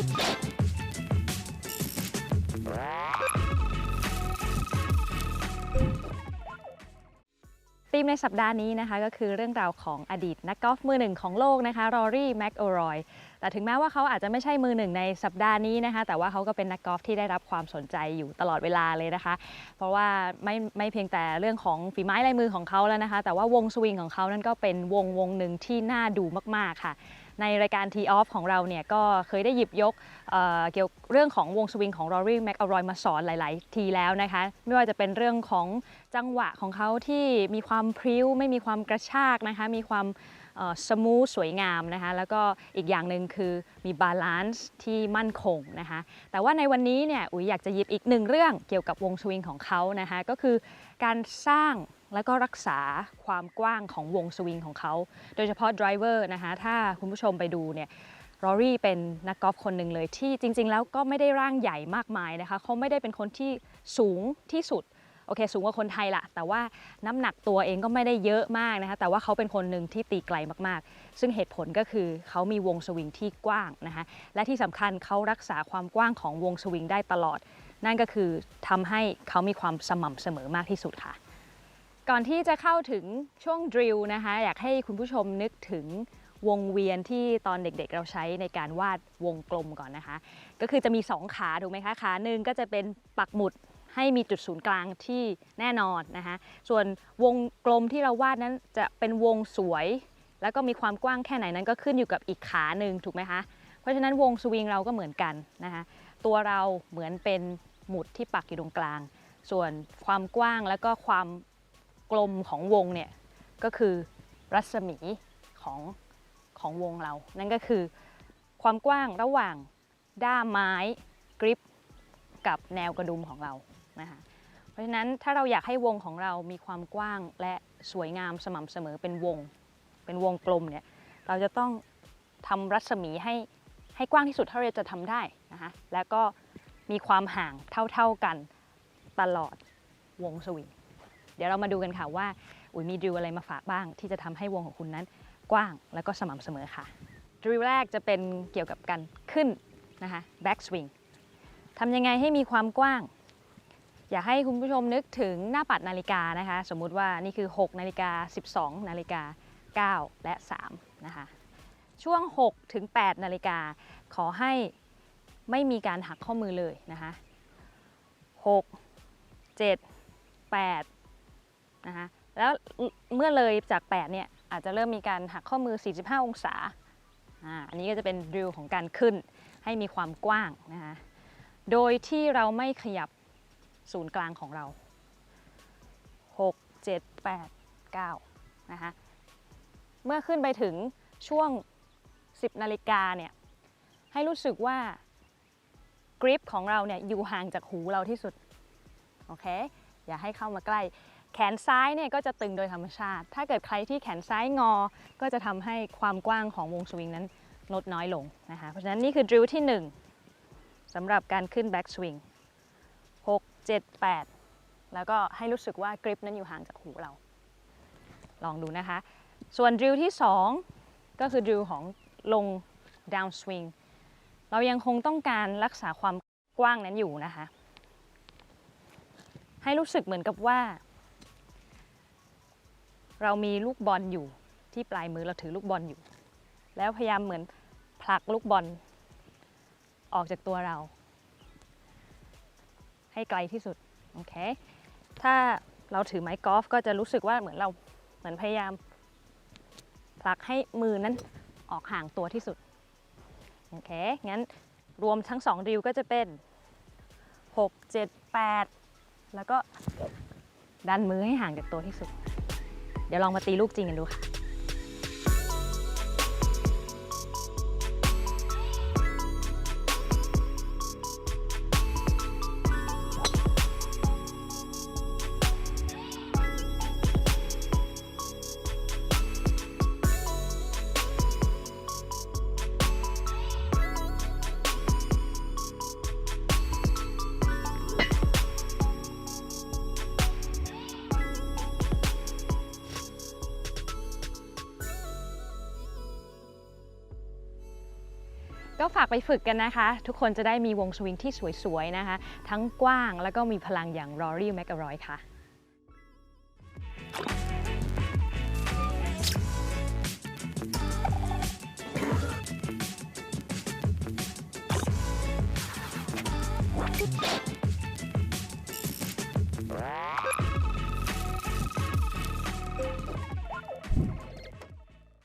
ธีมในสัปดาห์นี้นะคะก็คือเรื่องราวของอดีตนักกอล์ฟมือหนึ่งของโลกนะคะรอรี่แม็กโอรอยแต่ถึงแม้ว่าเขาอาจจะไม่ใช่มือหนึ่งในสัปดาห์นี้นะคะแต่ว่าเขาก็เป็นนักกอล์ฟที่ได้รับความสนใจอยู่ตลอดเวลาเลยนะคะ เพราะว่าไม่ไม่เพียงแต่เรื่องของฝีไม้ลายมือของเขาแล้วนะคะ แต่ว่าวงสวิงของเขานั้นก็เป็นวงวงหนึ่งที่น่าดูมากๆค่ะ ในรายการ T Off ของเราเนี่ยก็เคยได้หยิบยกเเกี่ยวเรื่องของวงสวิงของ Rory McIlroy มาสอนหลาย ๆ ทีแล้วนะคะ ไม่ว่าจะเป็นเรื่องของจังหวะของเขาที่มีความพริ้ว ไม่มีความกระชากนะคะ มีความสมูทสวยงามนะคะ แล้วก็อีกอย่างหนึ่งคือมีบาลานซ์ที่มั่นคงนะคะ แต่ว่าในวันนี้เนี่ยอุ๋ยอยากจะหยิบอีกหนึ่งเรื่องเกี่ยวกับวงสวิงของเขานะคะ ก็คือการสร้าง และก็รักษาความกว้างของวงสวิงของเขา โดยเฉพาะดรเวอร์นะคะ ถ้าคุณผู้ชมไปดูเนี่ยรอรี่เป็นนักกอล์ฟคนหนึ่งเลยที่จริง ๆ แล้วก็ไม่ได้ร่างใหญ่มากมายนะคะ เขาไม่ได้เป็นคนที่สูงที่สุด โอเคสูงกว่าคนไทยละแต่ว่าน้ำหนักตัวเองก็ไม่ได้เยอะมากนะคะ แต่ว่าเขาเป็นคนหนึ่งที่ตีไกลมากๆ ซึ่งเหตุผลก็คือเขามีวงสวิงที่กว้างนะคะ และที่สำคัญเขารักษาความกว้างของวงสวิงได้ตลอด นั่นก็คือทำให้เขามีความสม่ำเสมอมากที่สุดค่ะ ก่อนที่จะเข้าถึงช่วงดริลนะคะ อยากให้คุณผู้ชมนึกถึงวงเวียนที่ตอนเด็กๆ เราใช้ในการวาดวงกลมก่อนนะคะ ก็คือจะมี 2 ขาถูกไหมคะ ขาหนึ่งก็จะเป็นปักหมุดให้มีจุดศูนย์กลางที่แน่นอนนะคะ ส่วนวงกลมที่เราวาดนั้นจะเป็นวงสวย แล้วก็มีความกว้างแค่ไหนนั้นก็ขึ้นอยู่กับอีกขาหนึ่งถูกไหมคะ เพราะฉะนั้นวงสวิงเราก็เหมือนกันนะคะ ตัวเราเหมือนเป็นหมุดที่ปักอยู่ตรงกลาง ส่วนความกว้างแล้วก็ความ กลมของวงเนี่ยก็คือรัศมีของของวงเรา นั่นก็คือความกว้างระหว่างด้ามไม้กริปกับแนวกระดุมของเรานะคะเพราะฉะนั้นถ้าเราอยากให้วงของเรามีความกว้างและสวยงามสม่ำเสมอเป็นวง เป็นวงกลมเนี่ยเราจะต้องทำรัศมีให้ให้กว้างที่สุดเท่าที่จะทำได้นะคะแล้วก็มีความห่างเท่าๆกันตลอดวงสวิง ดี๋ยวเรามาดูกันค่ะว่าอุ๋ยมีดริลอะไรมาฝากบ้าง ที่จะทำให้วงของคุณนั้นกว้างแล้วก็สม่ำเสมอค่ะดริลแรกจะเป็นเกี่ยวกับการขึ้นนะคะ back swing ทำยังไงให้มีความกว้าง อยากให้คุณผู้ชมนึกถึงหน้าปัดนาฬิกานะคะ สมมุติว่านี่คือ 6 นาฬิกา 12 นาฬิกา 9 และ 3 นะคะ ช่วง 6 ถึง 8 นาฬิกา ขอให้ไม่มีการหักข้อมือเลยนะคะ 6 7 8 นะคะแล้วเมื่อเลยจาก 8 เนี่ย อาจจะเริ่มมีการหักข้อมือ 45 องศาอ่าอันนี้ก็จะเป็นดริลของการขึ้นให้มีความกว้างนะคะโดยที่เราไม่ขยับศูนย์กลางของเรา 6 7 8 9 นะคะเมื่อขึ้นไปถึงช่วง 10 นาฬิกาเนี่ย ให้รู้สึกว่ากริปของเราเนี่ยอยู่ห่างจากหูเราที่สุด โอเค อย่าให้เข้ามาใกล้ แขนซ้ายเนี่ยก็จะตึงโดยธรรมชาติ ถ้าเกิดใครที่แขนซ้ายงอ ก็จะทำให้ความกว้างของวงสวิงนั้นลดน้อยลงนะคะ เพราะฉะนั้นนี่คือดริลที่ 1สำหรับการขึ้นแบ็กสวิง6 7 8 แล้วก็ให้รู้สึกว่ากริปนั้นอยู่ห่างจากหูเรา ลองดูนะคะ ส่วนดริลที่ 2 ก็คือดริลของลง down swing เรายังคงต้องการรักษาความกว้างนั้นอยู่นะคะ ให้รู้สึกเหมือนกับว่า เรามีลูกบอลอยู่ที่ปลายมือเราถือลูกบอลอยู่ แล้วพยายามเหมือนผลักลูกบอลออกจากตัวเรา ให้ไกลที่สุดโอเคถ้าเราถือไม้กอล์ฟก็จะรู้สึกว่าเหมือนเราเหมือนพยายามผลักให้มือนั้นออกห่างตัวที่สุดโอเคงั้นรวมทั้งสองดิวก็จะเป็น 6 7 8 แล้วก็ดันมือให้ห่างจากตัวที่สุด เดี๋ยวลองมาตีลูกจริงกันดูค่ะ ก็ฝากไปฝึกกันนะคะ ทุกคนจะได้มีวงสวิงที่สวยๆนะคะ ทั้งกว้างแล้วก็มีพลังอย่าง Rory McIlroy ค่ะ